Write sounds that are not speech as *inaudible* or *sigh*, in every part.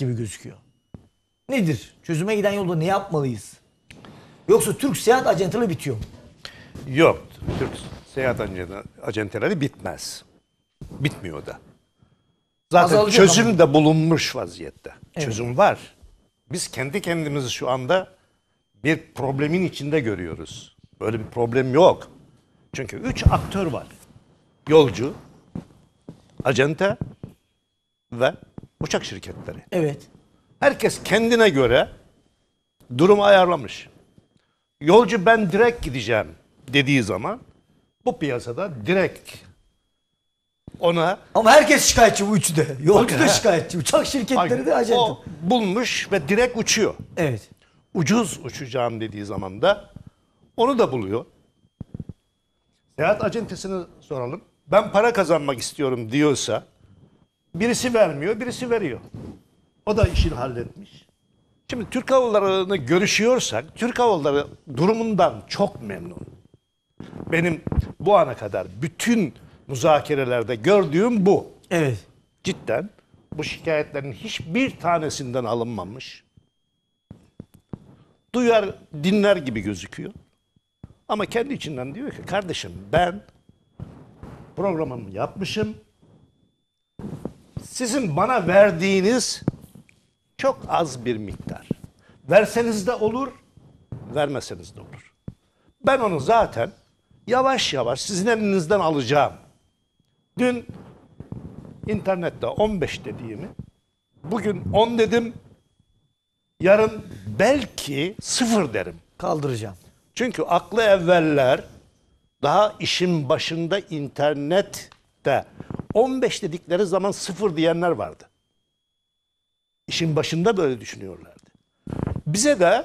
gibi gözüküyor. Nedir? Çözüme giden yolda ne yapmalıyız? Yoksa Türk seyahat ajantalığı bitiyor mu? Yok. Türk seyahat acente- acenteleri bitmez. Bitmiyor da. Zaten Azalacak çözüm ama. de bulunmuş vaziyette. Evet. Çözüm var. Biz kendi kendimizi şu anda bir problemin içinde görüyoruz. Böyle bir problem yok. Çünkü üç aktör var. Yolcu, acente ve uçak şirketleri. Evet. Herkes kendine göre durumu ayarlamış. Yolcu ben direkt gideceğim dediği zaman bu piyasada direkt ona Ama herkes şikayetçi bu üçü de. Yolcu da He. şikayetçi. Uçak şirketleri de ajanta. o bulmuş ve direkt uçuyor. Evet. Ucuz uçacağım dediği zaman da onu da buluyor. Seyahat acentesine soralım. Ben para kazanmak istiyorum diyorsa birisi vermiyor, birisi veriyor. O da işini halletmiş. Şimdi Türk Hava Yolları'nı görüşüyorsak Türk Hava Yolları durumundan çok memnun. Benim bu ana kadar bütün müzakerelerde gördüğüm bu. Evet. Cidden bu şikayetlerin hiçbir tanesinden alınmamış. Duyar, dinler gibi gözüküyor. Ama kendi içinden diyor ki kardeşim ben programımı yapmışım. Sizin bana verdiğiniz çok az bir miktar. Verseniz de olur, vermeseniz de olur. Ben onu zaten yavaş yavaş sizin elinizden alacağım. Dün internette 15 dediğimi bugün 10 dedim. Yarın belki sıfır derim. Kaldıracağım. Çünkü aklı evveller daha işin başında internette 15 dedikleri zaman sıfır diyenler vardı. İşin başında böyle düşünüyorlardı. Bize de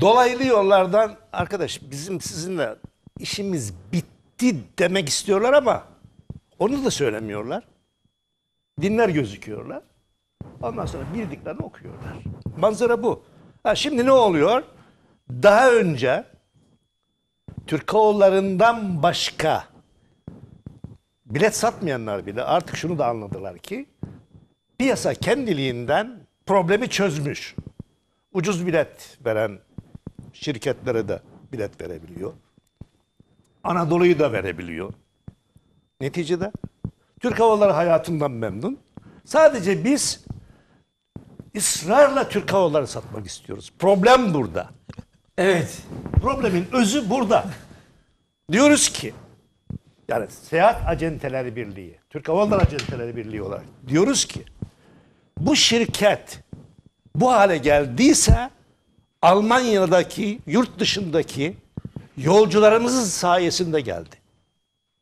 dolaylı yollardan arkadaş bizim sizinle işimiz bitti demek istiyorlar ama onu da söylemiyorlar. Dinler gözüküyorlar. Ondan sonra bildiklerini okuyorlar. Manzara bu. Ha, şimdi ne oluyor? Daha önce Türk Havalarından başka bilet satmayanlar bile artık şunu da anladılar ki piyasa kendiliğinden problemi çözmüş. Ucuz bilet veren şirketlere de bilet verebiliyor. Anadolu'yu da verebiliyor. Neticede Türk Havaları hayatından memnun. Sadece biz ısrarla Türk Havaları satmak istiyoruz. Problem burada. Evet. Problemin özü burada. Diyoruz ki yani Seyahat Acenteleri Birliği, Türk Hava Yolları Acenteleri Birliği olarak diyoruz ki bu şirket bu hale geldiyse Almanya'daki, yurt dışındaki yolcularımızın sayesinde geldi.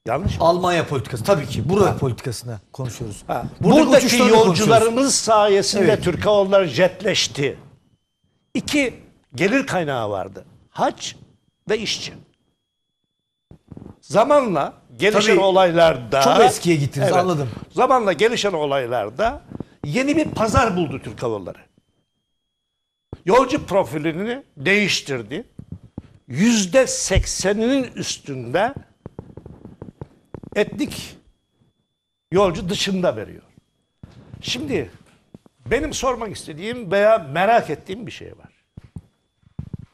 Yanlış mı? Almanya politikası. Tabii ki. Burada politikasına konuşuyoruz. Ha, Buradaki buradaki yolcularımız sayesinde Evet. Türk Hava Yolları jetleşti. İki gelir kaynağı vardı. Hac ve işçi. Zamanla gelişen Tabii, olaylarda... çok eskiye gittiniz, anladım. Zamanla gelişen olaylarda yeni bir pazar buldu Türk Hava Yolları. Yolcu profilini değiştirdi. Yüzde sekseninin üstünde etnik yolcu dışında veriyor. Şimdi benim sormak istediğim veya merak ettiğim bir şey var.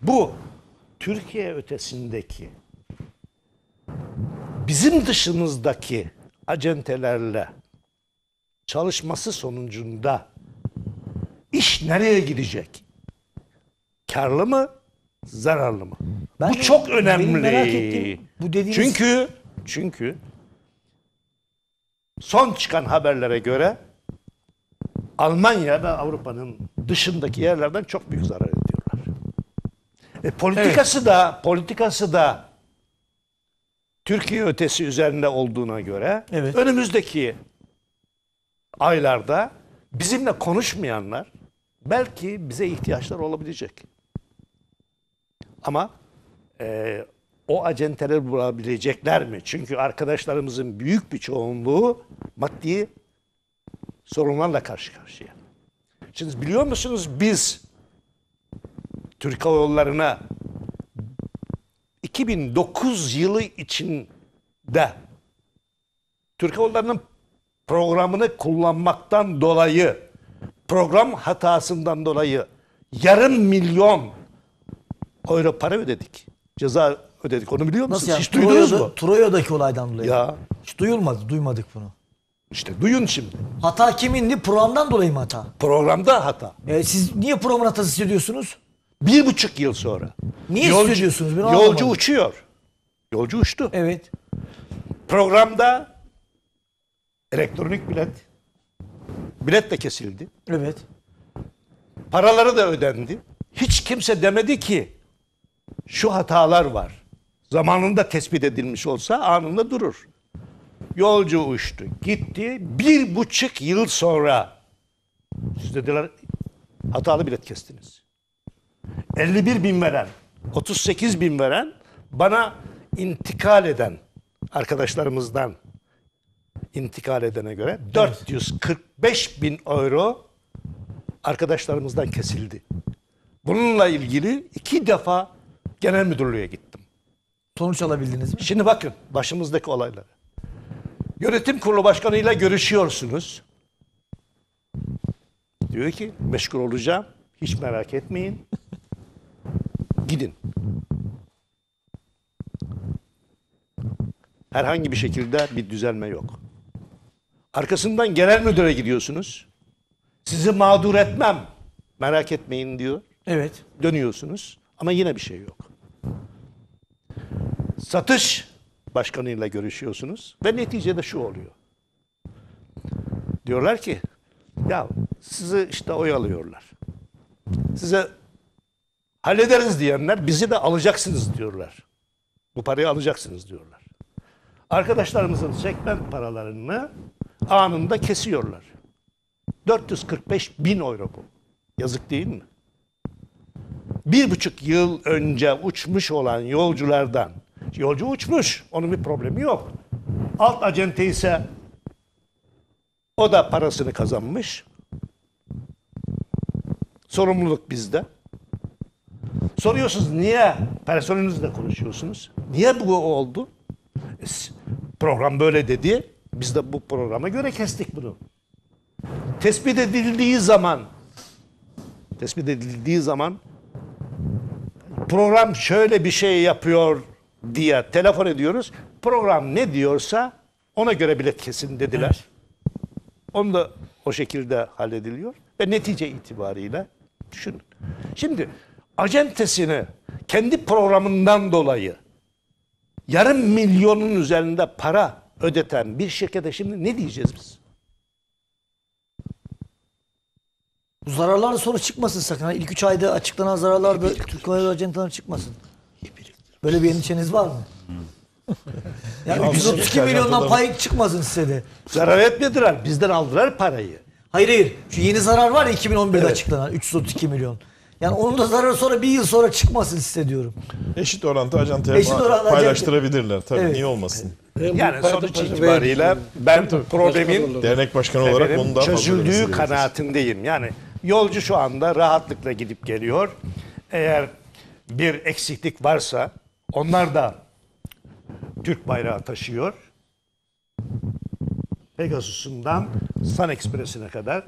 Bu Türkiye ötesindeki bizim dışımızdaki acentelerle çalışması sonucunda iş nereye gidecek? Karlı mı? Zararlı mı? Ben bu de- çok önemli. merak ettiğim bu dediğiniz- Çünkü çünkü son çıkan haberlere göre Almanya ve Avrupa'nın dışındaki yerlerden çok büyük zarar ediyorlar. E, politikası da politikası da Türkiye ötesi üzerinde olduğuna göre Evet. önümüzdeki aylarda bizimle konuşmayanlar belki bize ihtiyaçlar olabilecek. Ama e, o acenteleri bulabilecekler mi? Çünkü arkadaşlarımızın büyük bir çoğunluğu maddi sorunlarla karşı karşıya. Şimdi biliyor musunuz biz Türk Hava Yolları'na 2009 yılı içinde Türk Hava Yolları'nın programını kullanmaktan dolayı program hatasından dolayı yarım milyon euro para ödedik. Ceza ödedik. Onu biliyor musunuz? Nasıl yani? Hiç duydunuz mu? Troya'da- Troya'daki olaydan dolayı. Ya Hiç duyulmadı. Duymadık bunu. işte duyun şimdi. Hata kimindi? Programdan dolayı mı hata? Programda hata. E, siz niye programın hatası hissediyorsunuz? Bir buçuk yıl sonra. Niye hissediyorsunuz? Ben Yolcu anlamadım. uçuyor. Yolcu uçtu. Evet. Programda elektronik bilet bilet de kesildi. Evet. Paraları da ödendi. Hiç kimse demedi ki şu hatalar var. Zamanında tespit edilmiş olsa anında durur. Yolcu uçtu, gitti. Bir buçuk yıl sonra siz dediler hatalı bilet kestiniz. 51 bin veren, 38 bin veren bana intikal eden arkadaşlarımızdan intikal edene göre 445 bin euro arkadaşlarımızdan kesildi. Bununla ilgili iki defa genel müdürlüğe gittim. Sonuç alabildiniz mi? Şimdi bakın başımızdaki olaylara. Yönetim kurulu başkanıyla görüşüyorsunuz. Diyor ki meşgul olacağım. Hiç merak etmeyin. Gidin. Herhangi bir şekilde bir düzelme yok. Arkasından genel müdüre gidiyorsunuz. Sizi mağdur etmem. Merak etmeyin diyor. Evet. Dönüyorsunuz ama yine bir şey yok. Satış başkanıyla görüşüyorsunuz ve neticede şu oluyor. Diyorlar ki ya sizi işte oyalıyorlar. Size hallederiz diyenler bizi de alacaksınız diyorlar. Bu parayı alacaksınız diyorlar. Arkadaşlarımızın segment paralarını anında kesiyorlar. 445 bin euro bu. Yazık değil mi? bir buçuk yıl önce uçmuş olan yolculardan, yolcu uçmuş, onun bir problemi yok. Alt acente ise o da parasını kazanmış. Sorumluluk bizde. Soruyorsunuz niye personelinizle konuşuyorsunuz? Niye bu oldu? E, Program böyle dedi. Biz de bu programa göre kestik bunu. Tespit edildiği zaman tespit edildiği zaman program şöyle bir şey yapıyor diye telefon ediyoruz. Program ne diyorsa ona göre bilet kesin dediler. Onu da o şekilde hallediliyor ve netice itibariyle düşünün. Şimdi acentesini kendi programından dolayı yarım milyonun üzerinde para ödeten bir şirkete şimdi ne diyeceğiz biz? Bu zararlar sonra çıkmasın sakın. İlk 3 ayda açıklanan zararlar da Türk Hava çıkmasın. Böyle bir endişeniz var mı? *laughs* yani 332 milyondan pay çıkmasın size de. Zarar etmediler. Bizden aldılar parayı. Hayır hayır. Şu yeni zarar var ya 2011'de açıklanan 332 milyon. Yani onun da zararı sonra bir yıl sonra çıkmasın size diyorum. Eşit oranda ajantaya Eşit oranda paylaştırabilirler. Tabii Evet. niye olmasın? Yani sonuç itibariyle ben problemin Dernek başkanı olarak Efendim, bunu daha fazla çözüldüğü kanaatindeyim. Yani yolcu şu anda rahatlıkla gidip geliyor. Eğer bir eksiklik varsa onlar da Türk bayrağı taşıyor. Pegasus'undan Sun Express'ine kadar.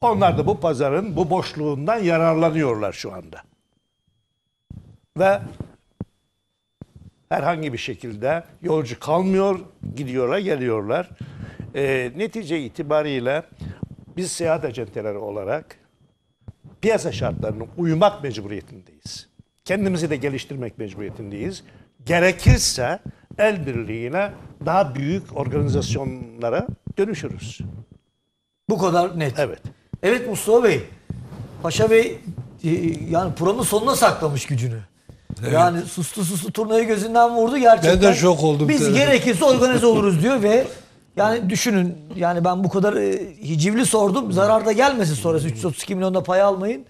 Onlar da bu pazarın bu boşluğundan yararlanıyorlar şu anda. Ve herhangi bir şekilde yolcu kalmıyor, gidiyorlar, geliyorlar. Ee, netice itibariyle biz seyahat acenteleri olarak piyasa şartlarına uymak mecburiyetindeyiz. Kendimizi de geliştirmek mecburiyetindeyiz. Gerekirse el birliğiyle daha büyük organizasyonlara dönüşürüz. Bu kadar net. Evet. Evet Mustafa Bey. Paşa Bey e, yani programın sonuna saklamış gücünü. Yani sustu sustu turnayı gözünden vurdu gerçekten. Ben de şok oldum Biz tabii. gerekirse organize oluruz diyor ve yani düşünün yani ben bu kadar e, hicivli sordum. Zararda gelmesin sonrası 332 milyonda pay almayın.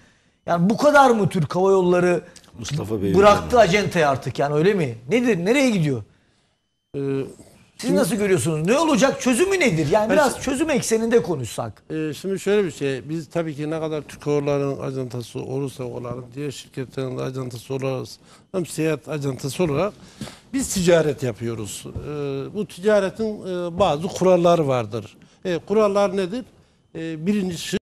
Yani bu kadar mı Türk Hava Yolları Mustafa Bey. bıraktı acentayı artık yani öyle mi? Nedir? Nereye gidiyor? Ee, Siz nasıl görüyorsunuz? Ne olacak? Çözümü nedir? Yani biraz çözüm ekseninde konuşsak. e, şimdi şöyle bir şey. Biz tabii ki ne kadar Türk Havaları'nın acentası olursa olalım, diğer şirketlerin de acentası olursa, hem seyahat acentası olarak biz ticaret yapıyoruz. E, bu ticaretin e, bazı kuralları vardır. E, kurallar nedir? E, birincisi